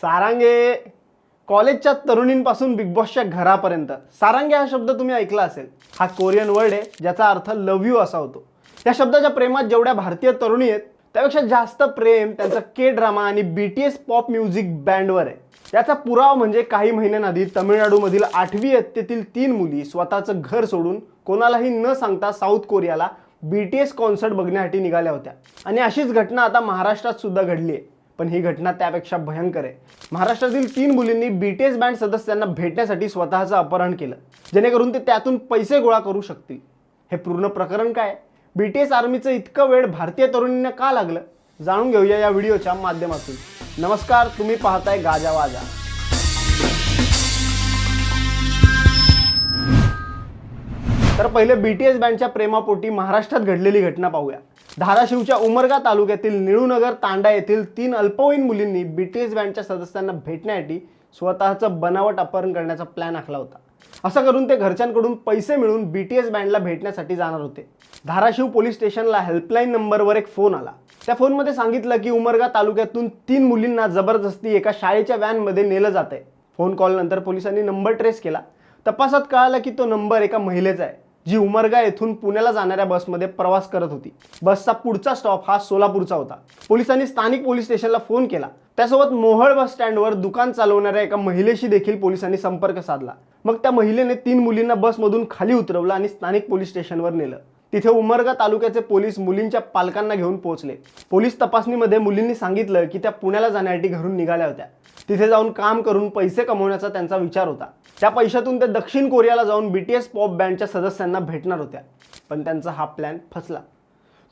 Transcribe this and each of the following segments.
सारांगे कॉलेजच्या तरुणींपासून बिग बॉसच्या घरापर्यंत. सारांगे हा शब्द तुम्ही ऐकला असेल. हा कोरियन वर्ड आहे ज्याचा अर्थ लव यू असा होतो. या शब्दाच्या प्रेमात जेवढ्या भारतीय तरुणी आहेत त्यापेक्षा जास्त प्रेम त्यांचं के ड्रामा आणि B T S pop music बँडवर आहे. याचा पुरावा म्हणजे काही महिन्यांआधी तमिळनाडूमधील आठवी इयत्तेतील तीन मुली स्वतःचं घर सोडून कोणालाही न सांगता साऊथ कोरियाला बी टी एस कॉन्सर्ट बघण्यासाठी निघाल्या होत्या. आणि अशीच घटना आता महाराष्ट्रात सुद्धा घडली आहे. पण ही घटना त्यापेक्षा भयंकर आहे. महाराष्ट्रातील तीन मुलींनी बीटीएस बँड सदस्यांना भेटण्यासाठी स्वतःचं अपहरण केलं. जेणेकरून ते त्यातून पैसे गोळा करू शकतील. हे पूर्ण प्रकरण काय? बीटीएस आर्मीचं इतकं वेळ भारतीय तरुणींना का लागलं? जाणून घेऊया या व्हिडिओच्या माध्यमातून. नमस्कार तुम्ही पाहताय गाजा वाजा. तर पहिले बी टी एस बँडच्या प्रेमापोटी महाराष्ट्रात घडलेली घटना पाहूया. धाराशिवच्या उमरगा तालुक्यातील निळूनगर तांडा येथील तीन अल्पवयीन मुलींनी बी टी एस बँडच्या सदस्यांना भेटण्यासाठी स्वतःचं बनावट अपहरण करण्याचा प्लॅन आखला होता. असं करून ते घरच्यांकडून पैसे मिळून बी टी एस बँडला भेटण्यासाठी जाणार होते. धाराशिव पोलीस स्टेशनला हेल्पलाईन नंबरवर एक फोन आला. त्या फोनमध्ये सांगितलं की उमरगा तालुक्यातून तीन मुलींना जबरदस्ती एका शाळेच्या व्हॅनमध्ये नेलं जात आहे फोन कॉलनंतर पोलिसांनी नंबर ट्रेस केला. तपासात कळालं की तो नंबर एका महिलेचा आहे. जी उमरगा येथून पुण्याला जाणाऱ्या बसमध्ये प्रवास करत होती. बसचा पुढचा स्टॉप हा सोलापूरचा होता. पोलिसांनी स्थानिक पोलीस स्टेशनला फोन केला. त्यासोबत मोहळ बस स्टँडवर दुकान चालवणाऱ्या एका महिलेशी देखील पोलिसांनी संपर्क साधला. मग त्या महिलेने तीन मुलींना बसमधून खाली उतरवलं आणि स्थानिक पोलीस स्टेशनवर नेलं. तिथे उमरगा तालुक्याचे पोलीस मुलींच्या पालकांना घेऊन पोहोचले. पोलीस तपासणीमध्ये मुलींनी सांगितलं की त्या पुण्याला जाण्यासाठी घरून निघाल्या होत्या. तिथे जाऊन काम करून पैसे कमवण्याचा त्यांचा विचार होता. त्या पैशातून ते दक्षिण कोरियाला जाऊन बी टी एस पॉप बँडच्या सदस्यांना भेटणार होत्या. पण त्यांचा हा प्लॅन फसला.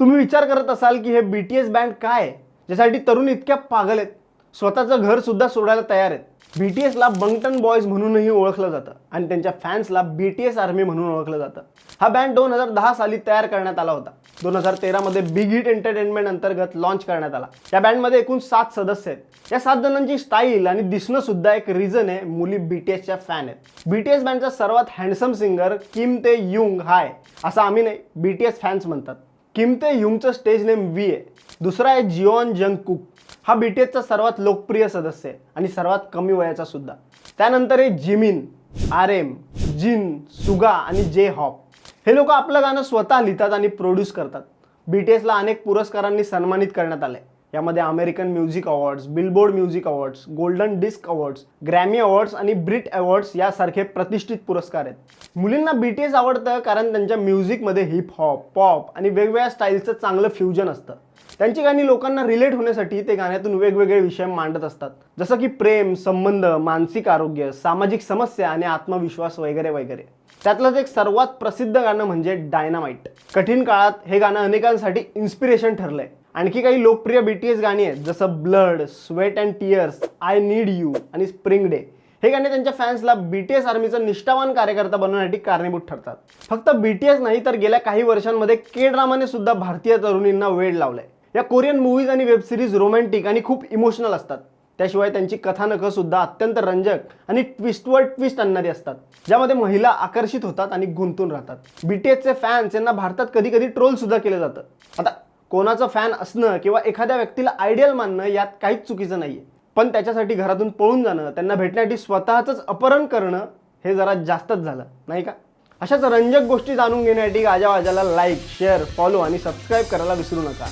तुम्ही विचार करत असाल की हे बी टी एस बँड काय? आहे ज्यासाठी तरुण इतक्या पागल आहेत. स्वतःचं घर सुद्धा सोडायला तयार आहेत. बी टी एसला बंगटन बॉयज म्हणूनही ओळखलं जातं आणि त्यांच्या फॅन्सला बी टी एस आर्मी म्हणून ओळखलं जातं. हा बँड दोन हजार दहा साली तयार करण्यात आला होता. दोन हजार तेरामध्ये बिग हिट एंटरटेनमेंट अंतर्गत लॉन्च करण्यात आला. या बँडमध्ये एकूण सात सदस्य आहेत. या सात जणांची स्टाईल आणि दिसणं सुद्धा एक रिझन आहे मुली बी टी एसच्या फॅन आहेत. बी टी एस बँडचा सर्वात handsome singer Kim Taehyung hi असं आम्ही नाही बी टी एस फॅन्स म्हणतात. किम ते युंगचं स्टेज नेम वी आहे दुसरा आहे जिओन जंग कुक हा बीटीएसचा सर्वात लोकप्रिय सदस्य आहे आणि सर्वात कमी वयाचा सुद्धा. त्यानंतर आहे Jimin R M Jin Suga आणि जे हॉप. हे लोक आपलं गाणं स्वतः लिहितात आणि प्रोड्यूस करतात. बीटीएसला अनेक पुरस्कारांनी सन्मानित करण्यात आले यामध्ये American music awards Billboard music awards golden disc awards Grammy awards आणि ब्रिट अवॉर्ड्स यासारखे प्रतिष्ठित पुरस्कार आहेत. मुलींना बी टी एस आवडतं कारण त्यांच्या म्युझिकमध्ये हिपहॉप पॉप आणि वेगवेगळ्या स्टाईलचं चांगलं फ्युजन असतं. त्यांची गाणी लोकांना रिलेट होण्यासाठी ते गाण्यातून वेगवेगळे विषय मांडत असतात. जसं की प्रेम संबंध मानसिक आरोग्य सामाजिक समस्या आणि आत्मविश्वास वगैरे वगैरे. त्यातलंच एक सर्वात प्रसिद्ध गाणं म्हणजे डायनामाइट कठीण काळात हे गाणं अनेकांसाठी इन्स्पिरेशन ठरलंय. आणखी काही लोकप्रिय बी टी एस गाणी आहेत जसं blood sweat and tears I need you आणि स्प्रिंग डे हे गाणे त्यांच्या फॅन्सला बी टी एस आर्मीचा निष्ठावान कार्यकर्ता बनवण्यासाठी कारणीभूत ठरतात. फक्त बी टी एस नाही तर गेल्या काही वर्षांमध्ये के ड्रामाने सुद्धा भारतीय तरुणींना वेळ लावलाय. या कोरियन मूवीज आणि वेब सिरीज रोमॅन्टिक आणि खूप इमोशनल असतात. त्याशिवाय त्यांची कथानकं सुद्धा अत्यंत रंजक आणि ट्विस्टवर ट्विस्ट आणणारी असतात ज्यामध्ये महिला आकर्षित होतात आणि गुंतून राहतात. बी टी एसचे फॅन्स यांना भारतात कधी कधी ट्रोल सुद्धा केलं जातं. आता कोणाचं फॅन असणं किंवा एखाद्या व्यक्तीला आयडियल मानणं यात काहीच चुकीचं नाहीये. पण त्याच्यासाठी घरातून पळून जाणं त्यांना भेटण्यासाठी स्वतःचंच अपहरण करणं हे जरा जास्तच झालं. नाही का? अशाच रंजक गोष्टी जाणून घेण्यासाठी गाजावाजाला लाईक शेअर फॉलो आणि सबस्क्राईब करायला विसरू नका.